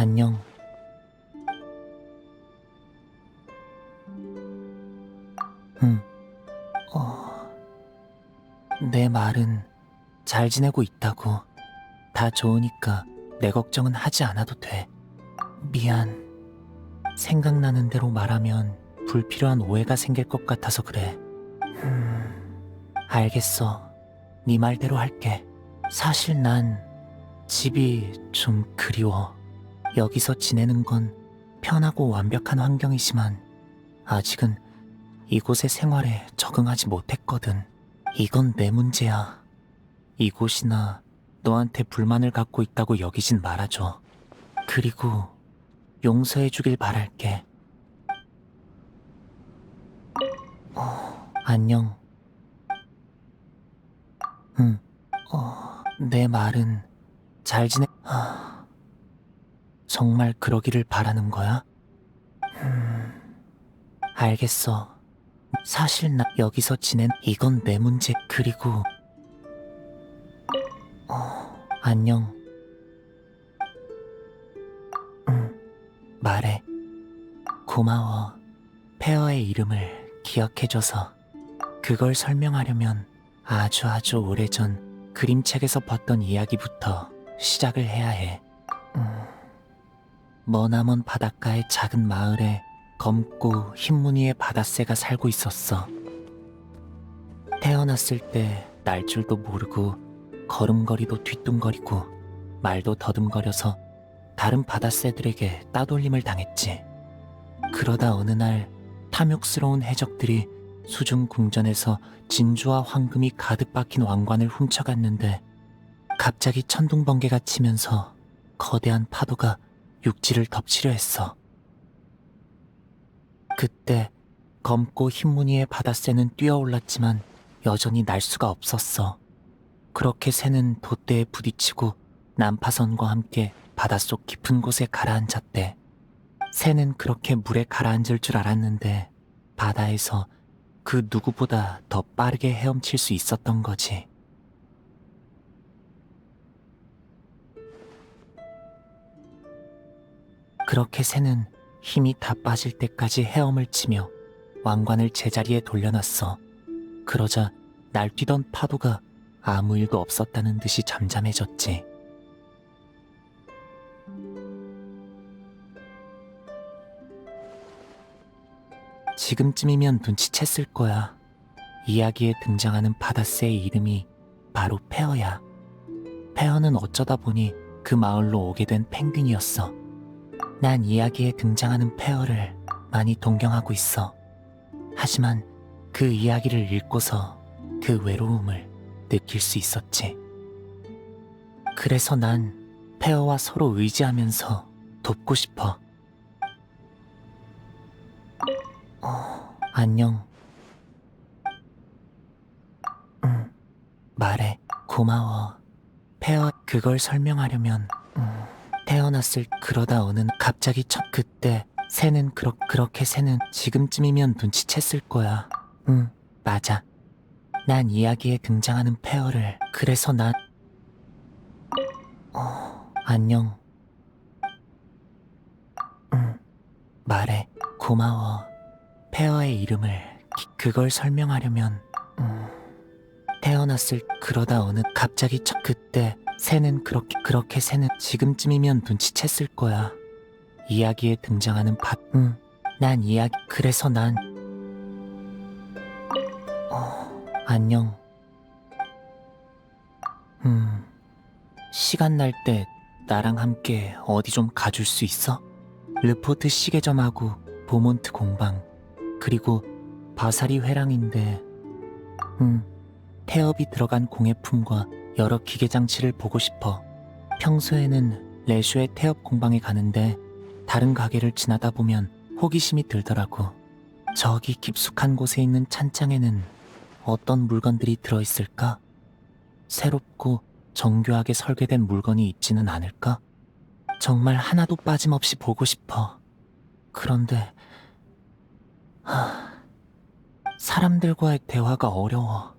안녕. 응. 어. 내 말은 잘 지내고 있다고. 다 좋으니까 내 걱정은 하지 않아도 돼. 미안. 생각나는 대로 말하면 불필요한 오해가 생길 것 같아서 그래. 음, 알겠어. 네 말대로 할게. 사실 난 집이 좀 그리워. 여기서 지내는 건 편하고 완벽한 환경이지만 아직은 이곳의 생활에 적응하지 못했거든. 이건 내 문제야. 이곳이나 너한테 불만을 갖고 있다고 여기진 말아줘. 그리고 용서해주길 바랄게. 어, 안녕. 응, 어, 내 말은 잘 지내, 아, 정말 그러기를 바라는 거야? 음, 알겠어. 사실 나 여기서 지낸 이건 내 문제, 그리고, 어, 안녕. 응, 말해. 고마워. 페어의 이름을 기억해줘서. 그걸 설명하려면 아주 아주 오래전 그림책에서 봤던 이야기부터 시작을 해야 해. 음, 머나먼 바닷가의 작은 마을에 검고 흰 무늬의 바다새가 살고 있었어. 태어났을 때 날 줄도 모르고 걸음걸이도 뒤뚱거리고 말도 더듬거려서 다른 바다새들에게 따돌림을 당했지. 그러다 어느 날 탐욕스러운 해적들이 수중 궁전에서 진주와 황금이 가득 박힌 왕관을 훔쳐갔는데 갑자기 천둥 번개가 치면서 거대한 파도가 육지를 덮치려 했어. 그때 검고 흰 무늬의 바다새는 뛰어올랐지만 여전히 날 수가 없었어. 그렇게 새는 돛대에 부딪히고 난파선과 함께 바닷속 깊은 곳에 가라앉았대. 새는 그렇게 물에 가라앉을 줄 알았는데 바다에서 그 누구보다 더 빠르게 헤엄칠 수 있었던 거지. 그렇게 새는 힘이 다 빠질 때까지 헤엄을 치며 왕관을 제자리에 돌려놨어. 그러자 날뛰던 파도가 아무 일도 없었다는 듯이 잠잠해졌지. 지금쯤이면 눈치챘을 거야. 이야기에 등장하는 바다새의 이름이 바로 페어야. 페어는 어쩌다 보니 그 마을로 오게 된 펭귄이었어. 난 이야기에 등장하는 페어를 많이 동경하고 있어. 하지만 그 이야기를 읽고서 그 외로움을 느낄 수 있었지. 그래서 난 페어와 서로 의지하면서 돕고 싶어. 어, 안녕. 응, 말해. 고마워. 페어, 그걸 설명하려면, 음, 태어났을 그러다 어느 날 갑자기 첫 그때 새는 그렇, 그렇게 새는 지금쯤이면 눈치챘을 거야. 응, 맞아. 난 이야기에 등장하는 페어를 그래서 난 어, 안녕. 응, 말해. 고마워. 페어의 이름을 기- 그걸 설명하려면 음, 태어났을 그러다 어느 갑자기 첫 그때 새는 그렇게 그렇게 새는 지금쯤이면 눈치챘을 거야. 이야기에 등장하는 밭. 응, 난 이야기 그래서 난 어, 안녕. 음, 시간 날 때 나랑 함께 어디 좀 가줄 수 있어? 르포트 시계점하고 보몬트 공방 그리고 바사리 회랑인데 음 태엽이 들어간 공예품과 여러 기계 장치를 보고 싶어 평소에는 레슈의 태엽 공방에 가는데 다른 가게를 지나다 보면 호기심이 들더라고 저기 깊숙한 곳에 있는 찬장에는 어떤 물건들이 들어있을까? 새롭고 정교하게 설계된 물건이 있지는 않을까? 정말 하나도 빠짐없이 보고 싶어. 그런데, 하, 사람들과의 대화가 어려워.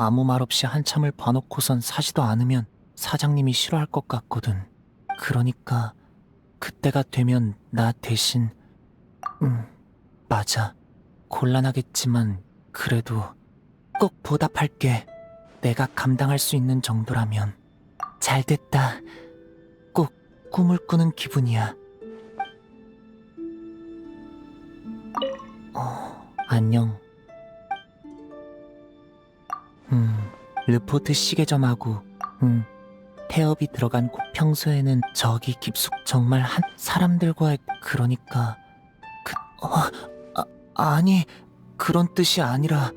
아무 말 없이 한참을 봐놓고선 사지도 않으면 사장님이 싫어할 것 같거든. 그러니까 그때가 되면 나 대신, 음, 맞아. 곤란하겠지만, 그래도 꼭 보답할게. 내가 감당할 수 있는 정도라면. 잘 됐다. 꼭 꿈을 꾸는 기분이야. 어, 안녕. 음, 르포트 시계점하고, 음, 태엽이 들어간 곳 평소에는 저기 깊숙 정말 한 사람들과의 그러니까 그, 어, 아, 아니 그런 뜻이 아니라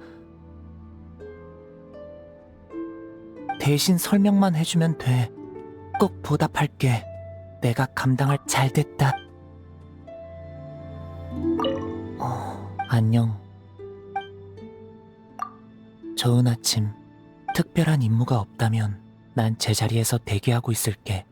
대신 설명만 해주면 돼. 꼭 보답할게. 내가 감당할 잘 됐다. 어, 안녕. 좋은 아침. 특별한 임무가 없다면 난 제자리에서 대기하고 있을게.